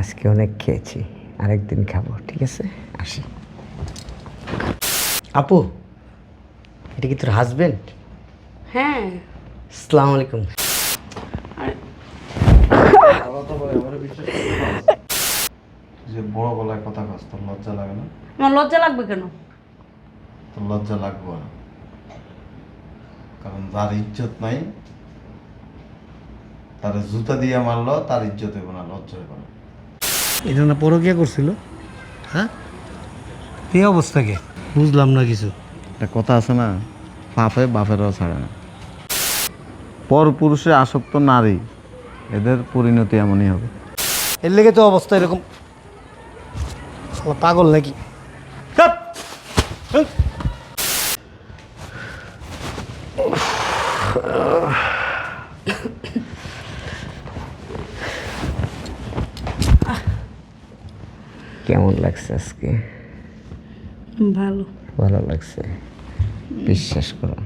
আজকে অনেক খেয়েছি আরেকদিন খাব ঠিক আছে? আসি। আপু এটা কি তোর হাজবেন্ড হ্যাঁ। আসসালামু আলাইকুম। যে বড় গলায় কথা কস তোর লজ্জা লাগে না? আমার লজ্জা লাগবে কেন? তোর লজ্জা লাগবে না। কারণ যার ইজ্জত নাই তার জুতা দিয়ে মারলো তার ইজ্জত হইব না লজ্জা হইব না। এটা না পরকিয়া করছিল। হ্যাঁ? এই অবস্থাকে বুঝলাম না কিছু। একটা কথা আছে না পাপে বাপেরও ছাড়ে না। পর পুরুষে আসক্ত নারী এদের পরিণতি এমনই হবে। এর লেগে তো অবস্থা এরকম। পাগল নাকি? কেমন লাগছে আজকে? ভালো। ভালো লাগছে? বিশ্বাস করো।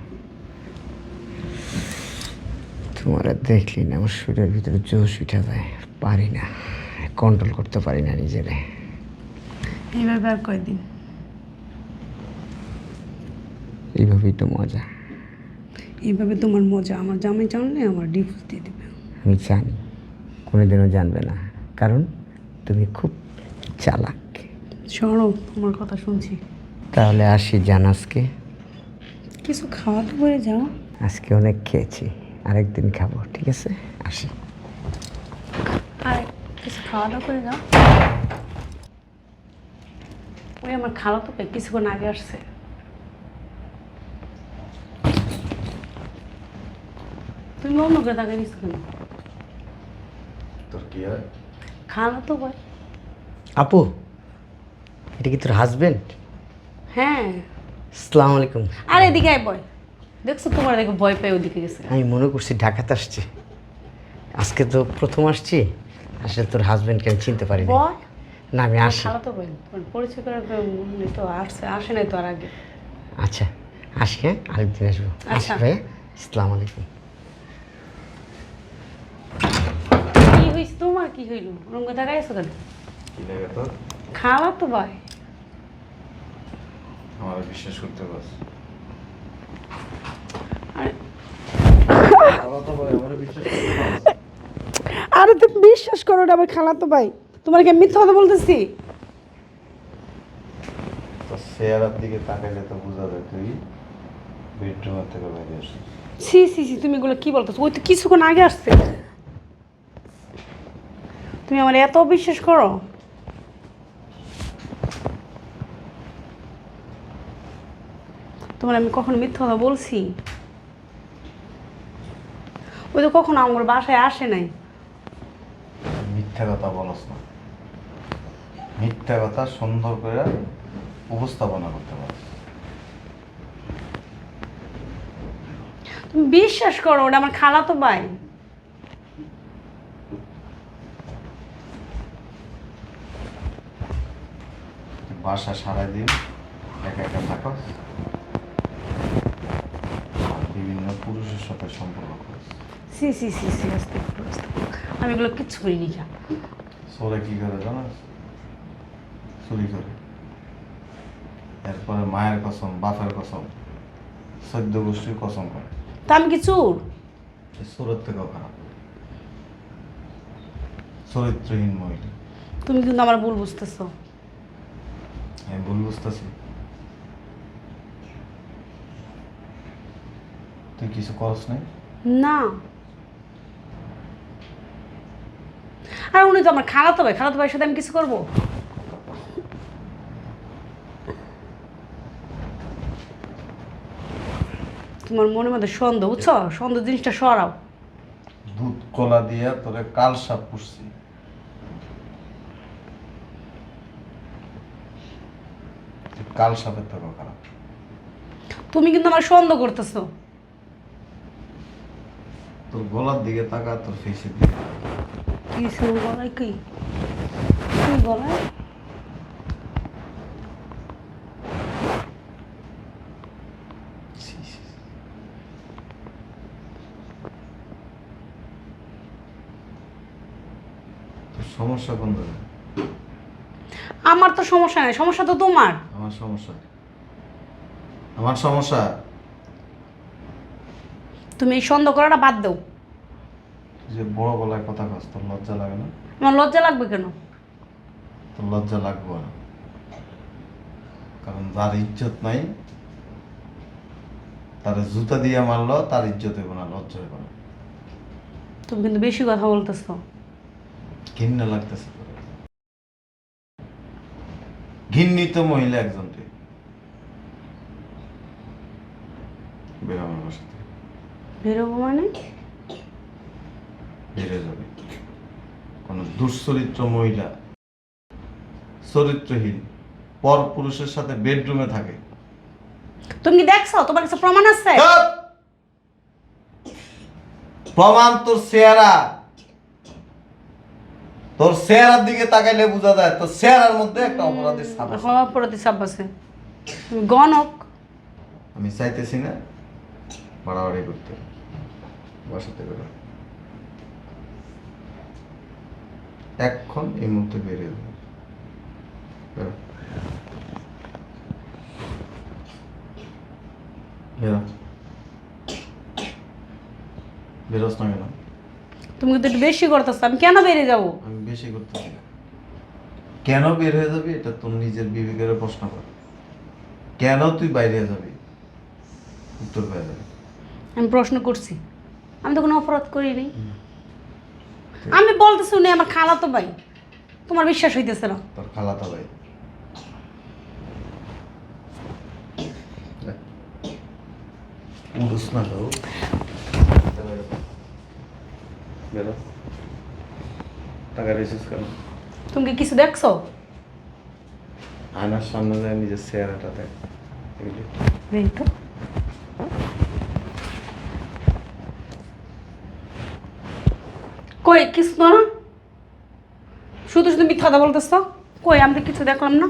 তোমার দেখলি না আমার শরীরের ভিতরে জোশ উঠে যায়। পারি না কন্ট্রোল করতে পারি না নিজেরে। এইভাবে আর কয়দিন? এইভাবেই তো মজা। এইভাবে তোমার মজা আমার জামাই জানলে আমার ডিভোর্স দিয়ে দেবে। আমি জানি কোনোদিনও জানবে না। কারণ তুমি খুব চালাক। সরো তোমার কথা শুনছি। তাহলে আসি জানাসকে। কিছু খাওয়াতে করে যাও। আজকে অনেক খেয়েছি আরেকদিন খাব ঠিক আছে? আসি। আর কিছু খাওয়া দাওয়া করে যাও। ওই আমার খালা তো কিছুক্ষণ আগে আসছে। তুমি অন্য করে তাকে দিচ্ছ কেন তোর কি হয়? খালা তো আপু এটা কি তোর হাজবেন্ড হ্যাঁ। আসসালামু আলাইকুম। আর এদিকে আয় বয়। দেখছ তোমার দেখে ভয় পেয়ে ওদিকে গেছে। আমি মনে করছি ঢাকাতে আসছি। আজকে তো প্রথম আসছি আসলে তোর হাজবেন্ডকে আমি চিনতে পারি না বয়? না আমি আসি। খালা তো তোমার পরিচয় করার মনে তো আসছে আসে নাই তো আর আগে। আচ্ছা আসি হ্যাঁ? আরেকদিন আসব। আচ্ছা। ভাই আসসালামু আলাইকুম। কি হয়েছে তোমার কি হইল? কথা গাইছো কেন? কি লাগে তোর খালা তো ভাই আমার বিশ্বাস করতে পারছ আরে আমার বিশ্বাস করতে পারছ আরে তুমি বিশ্বাস করো না আমার খালা তো ভাই তোমার কি আমি মিথ্যা কথা বলতেছি? তো চেয়ারের দিকে তাকাইলে তো বোঝা যায় তুই বেডরুমের থেকে বাইরে আসছিস সি সি সি তুমি এগুলো কি বলতেছো? ওই তো কিছুক্ষণ আগে আসছে। তুমি আমার এত বিশ্বাস করো। তোমার আমি কখন মিথ্যা কথা বলছি? ওই তো কখনো আমার বাসায় আসে নাই। মিথ্যা কথা বলস না। মিথ্যা কথা সুন্দর করে উপস্থাপনা করতে পারস তুমি বিশ্বাস করো ওটা আমার খালা তো ভাই। বাসা সারাদিন একা একা থাকস। বিভিন্ন পুরুষের সাথে সম্পর্ক সি সি সি আমি এগুলো কিচ্ছু করিনি যা কি করে জানাস চুরি করে। এরপরে মায়ের কসম বাপের কসম সদ্য গোষ্ঠীর কসম করে। তা আমি কি চোর? সে চোরের থেকেও খারাপ। চরিত্রহীন মহিলা। তুমি কিন্তু আমার ভুল বুঝতেছো। আমি ভুল বুঝতেছি? তুই কিছু করস নাই না আর উনি তো আমার খালাতো ভাই খালাতো ভাইয়ের সাথে আমি কিছু করব তোমার মনের মধ্যে সন্দেহ বুঝছ সন্দেহ জিনিসটা সরাও দুধ কলা দিয়ে তোরে কাল সাপ পুষছি কাল সাপের থেকেও খারাপ তুমি কিন্তু আমার সন্দেহ করতেছো তোর গলার দিকে তাকা তোর ফেসের দিকে তাকা। কি গলায় কি? কি গলায়? সমস্যা কোন আমার তো সমস্যা নেই সমস্যা তো তোমার। আমার সমস্যা। আমার সমস্যা তুমি এই সন্দেহ করাটা বাদ দাও। যে বড় গলায় কথা কস তোর লজ্জা লাগে না? আমার লজ্জা লাগবে কেন? তোর লজ্জা লাগবে না। কারণ যার ইজ্জত নাই তার জুতা দিয়ে মারলো তার ইজ্জত হইব না লজ্জা হইব না। তুমি কিন্তু বেশি কথা বলতেছো। ঘৃণা লাগতেছে। ঘৃণিত মহিলা একজন তুই। বের হ আমার বাসা থেকে। বেরোবো মানে? বেড়ে যাবে। কোন দুশ্চরিত্র মহিলা চরিত্রহীন পর পুরুষের সাথে বেডরুমে থাকে। তুমি কি দেখছ? তোমার কাছে প্রমাণ আছে? চুপ! প্রমাণ তোর চেহারা। তোর চেহারার দিকে তাকাইলে বোঝা যায় তোর চেহারার মধ্যে একটা অপরাধের ছাপ আছে। অপরাধী সাপ আছে। তুমি গণক। আমি চাইতেছি না বাড়াবাড়ি করতে। বাসাতে বেরো এখন এই মুহূর্তে বেরিয়ে যাবে বেরো। বেরো। বেরোস না কেন? তুমি কিন্তু একটু বেশি করতেছো আমি কেন বেরিয়ে যাব? আমি বেশি করতেছি কেন বের হয়ে যাবি? এটা তোর নিজের বিবেকের প্রশ্ন কর। কেন তুই বাইরে যাবি? উত্তর পেয়ে যাবি। আমি প্রশ্ন করছি। আমি তো কোনো অপরাধ করিনি আমি বলতেছি উনি আমার খালাতো ভাই। তোমার বিশ্বাস হইতেছে না। তোর খালাতো ভাই। উড়ুস না গো বেরো। টাকা রেসিস কেন? তুমি কি কিছু দেখছ? আয়নার সামনে যায় নিজের চেহারাটা দেখ। দেখি তো। কই, কিছু তো না? শুধু শুধু মিথ্যা কথা বলতেছ? কই, আমি কিছু দেখলাম না।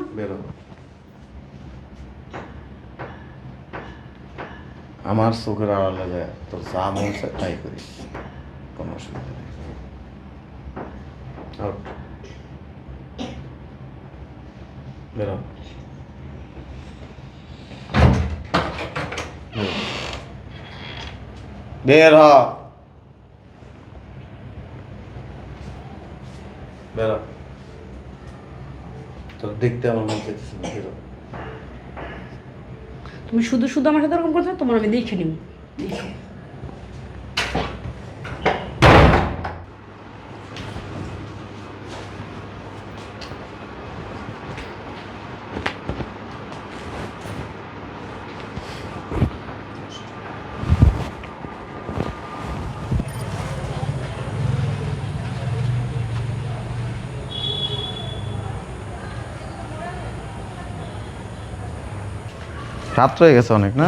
আমার চোখের আড়ালে যায় তোর যা মন তাই করিস। কোনো অসুবিধা নেই। বেরো। বের হ। বেরো তোর দেখতে আমার মন চাইতেছে না, বেরো। তুমি শুধু শুধু আমার সাথে এরকম করছ তোমার আমি দেখে নিব। দেখো। রাত্র হয়ে গেছে অনেক না?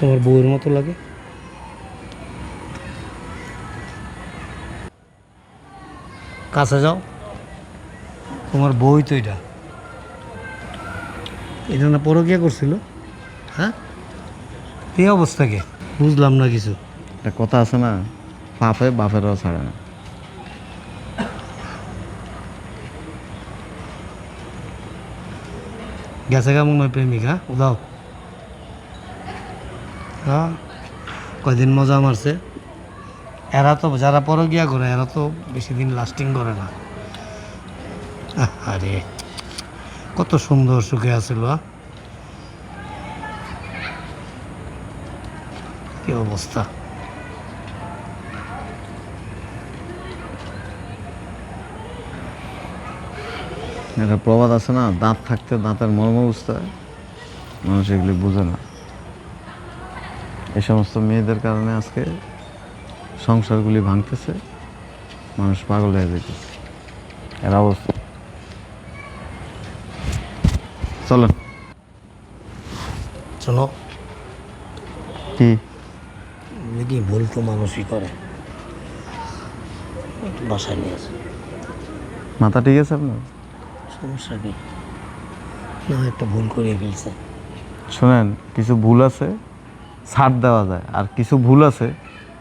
তোমার বউয়ের মতো লাগে? কাছে যাও। তোমার বই তো এটা। এটা না পরকিয়া করছিল? হ্যাঁ? এই অবস্থা কে? বুঝলাম না কিছু। একটা কথা আছে না পাপে বাপেরও ছাড়ে না। গেছে কেমন ওই প্রেমিকা উদাও হ্যাঁ কয়দিন মজা মারছে? এরা তো যারা পরকিয়া করে এরা তো বেশি দিন লাস্টিং করে না। আরে কত সুন্দর সুখে আছিল? কি অবস্থা? একটা প্রবাদ আছে না? দাঁত থাকতে দাঁতের মর্ম বুঝতে হয়। মানুষ এগুলি বুঝে না। এই সমস্ত মেয়েদের কারণে আজকে সংসারগুলি ভাঙতেছে। মানুষ পাগল হয়ে যেতেছে এর অবস্থা। চলেন। শোনো কি? কি ভুল তো মানুষই করে? বাসায় নিয়ে মাথা ঠিক আছে আপনার? সমস্যা কি? না একটা ভুল করিয়ে ফেলছে। শোনেন কিছু ভুল আছে ছাড় দেওয়া যায়। আর কিছু ভুল আছে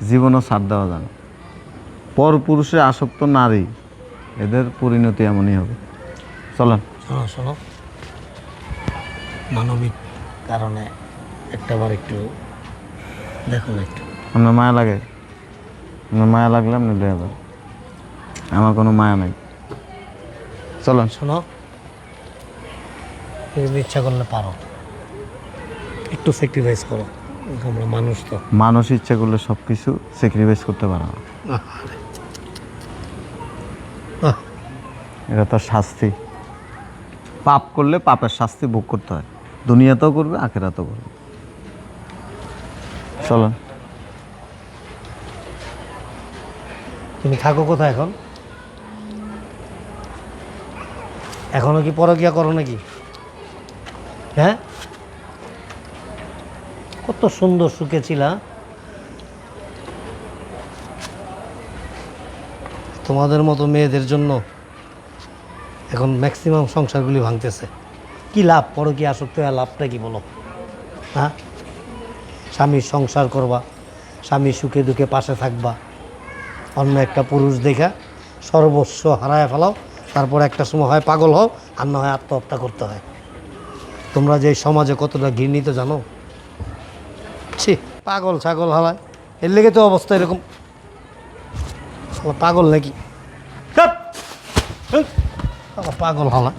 জীবনও ছাড় দেওয়া যায় না। পর পুরুষে আসক্ত নারী এদের পরিণতি এমনই হবে। চলেন। শোনো শোনো। মানবিক কারণে একটাবার একটু দেখো না একটু। আপনার মায়া লাগে? আপনার মায়া লাগলে আপনি যাবেন আমার কোনো মায়া নাই। চলেন শোনো যদি ইচ্ছা করলে পারো। একটু স্যাক্রিফাইস করো। আমরা মানুষ তো। মানুষ ইচ্ছে করলে সব কিছু স্যাক্রিফাইস করতে পারে না। এটা তো শাস্তি। পাপ করলে পাপের শাস্তি ভোগ করতে হয়। দুনিয়াতেও করবে আখেরাতেও করবে। চলেন তুমি থাকো কোথায় এখন? এখনও কি পরকিয়া করো নাকি? হ্যাঁ? কত সুন্দর সুখে ছিলা। তোমাদের মতো মেয়েদের জন্য এখন ম্যাক্সিমাম সংসারগুলি ভাঙতেছে। কি লাভ পরকিয়া আসক্ত হয়ে লাভটা কি বলো? হ্যাঁ? স্বামীর সংসার করবা, স্বামী সুখে দুঃখে পাশে থাকবা। অন্য একটা পুরুষ দেখা সর্বস্ব হারায় ফেলাও। তারপর একটা সময় হয় পাগল হও, আর না হয় আত্মহত্যা করতে হয়। তোমরা যে সমাজে কতটা ঘৃণিত জানো? ছি, পাগল ছাগল হালায়। এর লেগে তো অবস্থা এরকম। পাগল নাকি! পাগল হালা